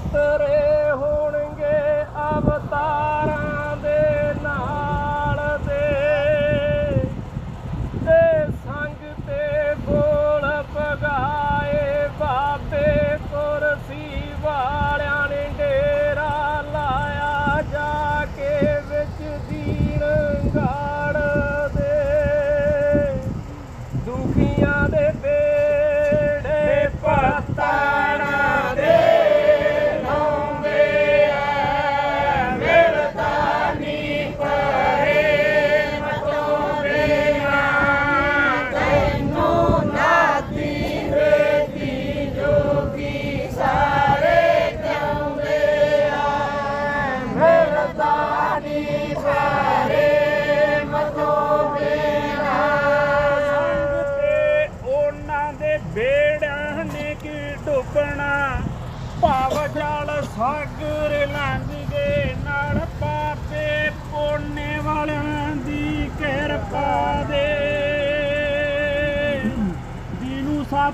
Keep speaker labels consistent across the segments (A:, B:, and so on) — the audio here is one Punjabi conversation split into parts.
A: होते रहे हो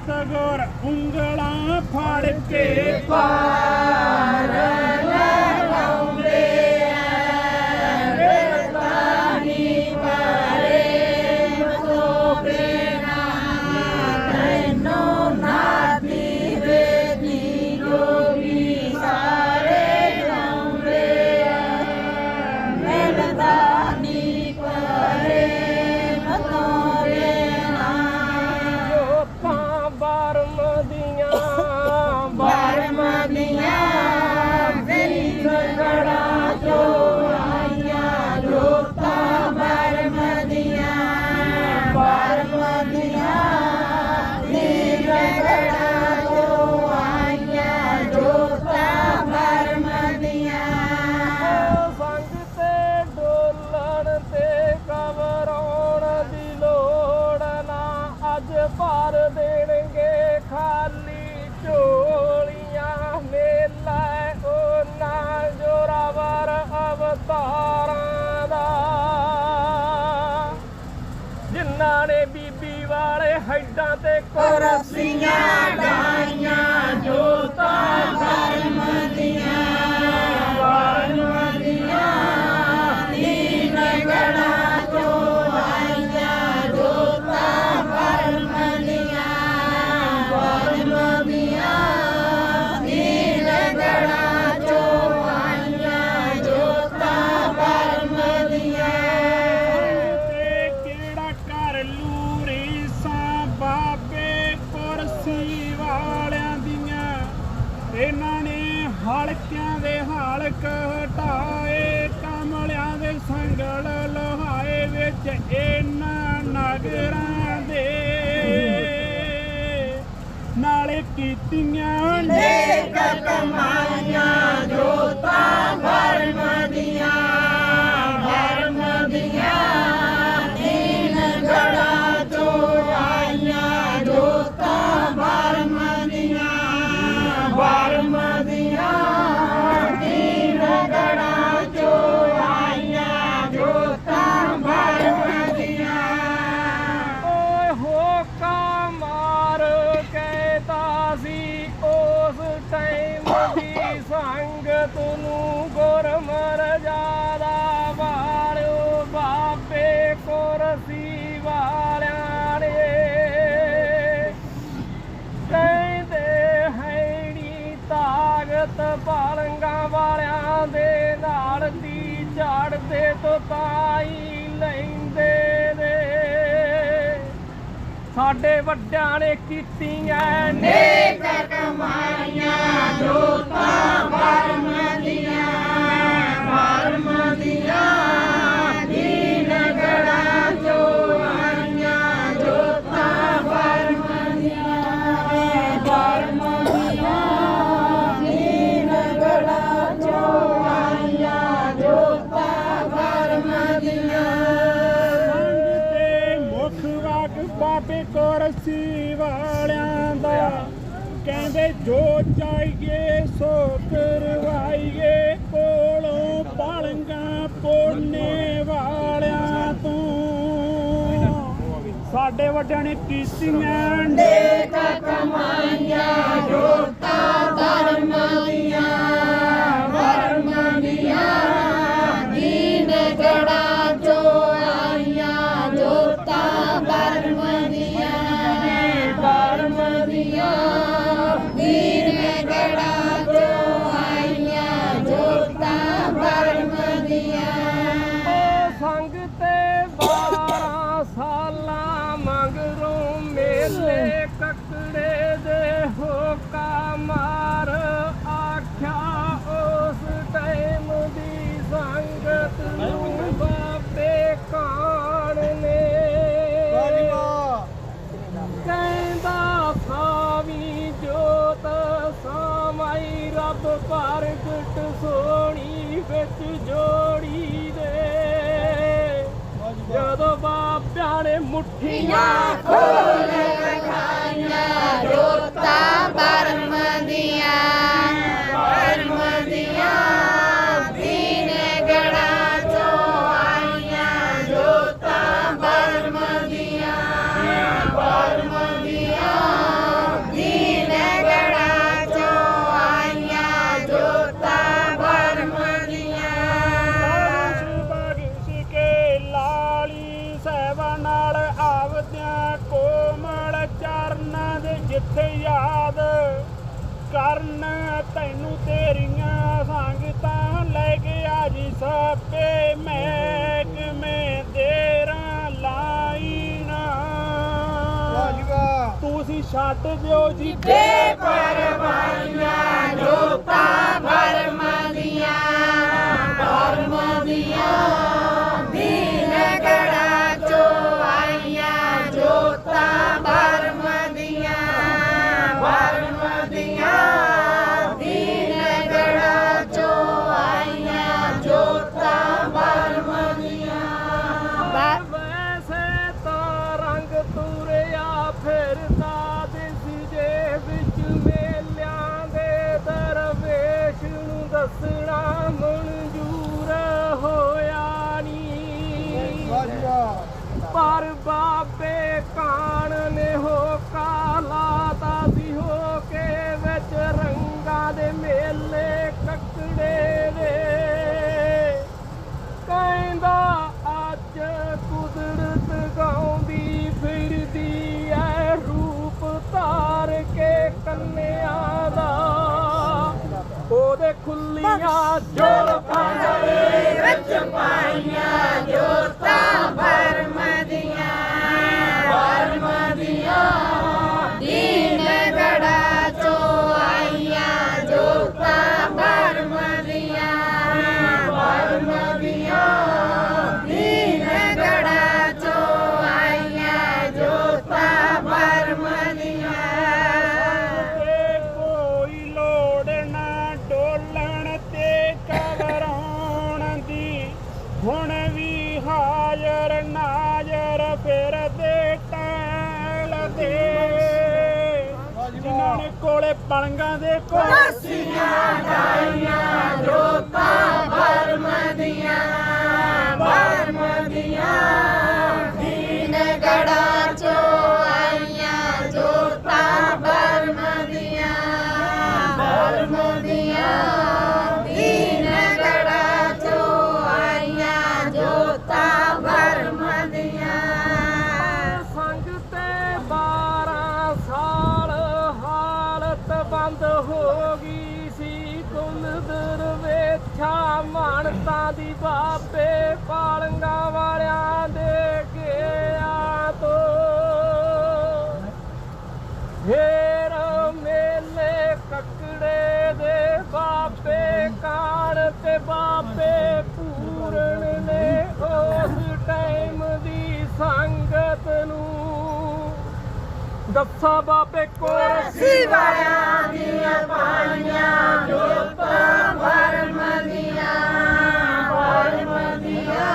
A: ਸਤਗੁਰ ਉਂਗਲਾਂ ਫੜ ਕੇ ਪਾਰ korupsinya dan ਕੀਤੀਆਂ ਨੇ। ਕਮਾਈਆਂ ਜੋ ਸਾਡੇ ਵੱਡਿਆਂ ਨੇ ਕੀਤੀਆਂ ਨੇਕ ਕਮਾਈਆਂ ਜੋਤਾਂ ਬਰਮ ਦੀਆਂ ਜੋ ਚਾਹੀਏ ਸੋ ਕਰਵਾਈਏ। ਕੋਲੋਂ ਪਾਲੰਗਾ ਪੋਣੇ ਵਾਲਿਆਂ ਤੂੰ। ਸਾਡੇ ਵੱਡਿਆਂ ਨੇ ਕੀਤੀਆਂ ਨੇਕ ਕਮਾਈਆਂ, ਜੋਤਾ, ਧਰਮ ਦੀਆਂ, ਵਰਮ ਦੀਆਂ, ਦੀਨ ਜੋ ਆਈਆਂ ਜੋਤਾ। ਵਿੱਚ ਜੋੜੀ ਦੇ। ਜਦੋਂ ਬਾਪਿਆਂ ਨੇ ਮੁੱਠੀਆਂ ਖੋਲ
B: ਖਾਈਆਂ ਜੋਤਾਂ ਬਰਮ ਦੀਆਂ ਕਿੱਥੇ ਯਾਦ
A: ਕਰਨ ਤੈਨੂੰ ਤੇਰੀਆਂ ਸੰਗਤਾਂ ਲੈ ਗਿਆ ਜੀ ਸਾਪੇ ਮਹਿਕਮੇ ਦੇਰਾਂ ਤੂੰ ਸੀ ਛੱਡ ਦਿਓ ਜੀ
B: ਬੇਪਰਵਾਹੀਆਂ
A: ਲੋਕਾਂ ਖੁੱਲੀਆਂ ਜੋਰਪਾਂ ਦੇ
B: ਵਿੱਚ ਪਾਈਆਂ ਜੋਤਾਂ
A: ਜਿਨ੍ਹਾਂ ਨੇ ਕੋਲੇ ਪਲੰਗਾਂ ਦੇ ਕੋਲ।
B: ਕੁਰਸੀਆਂ ਡਾਈਆਂ ਜੋਤਾਂ ਭਰਮ ਦੀਆਂ ਭਰਮ ਦੀਆਂ ਦੀਨ ਗੜਾ ਚੋ
A: ਮਾਨਤਾ ਦੀ ਬਾਬੇ ਪਾਲੰਗਾ ਵਾਲਿਆਂ ਦੇ ਗਿਆ ਤੋਂ। ਫੇਰ ਮੇਲੇ ਕੱਕੜੇ ਦੇ ਬਾਬੇ ਕਾਣ ਤੇ ਬਾਬੇ ਪੂਰਨ ਨੇ ਉਸ ਟਾਈਮ ਦੀ ਸੰਗਤ ਨੂੰ ਦੱਸਾਂ ਬਾਬੇ ਕੋਰ
B: ਸੀ ਵਾਲਿਆਂ ਦੀਆਂ ਪਾਈਆਂ ਲੋਕਾਂ ਵਰਮ ਦੀਆਂ ਵਰਮ ਦੀਆਂ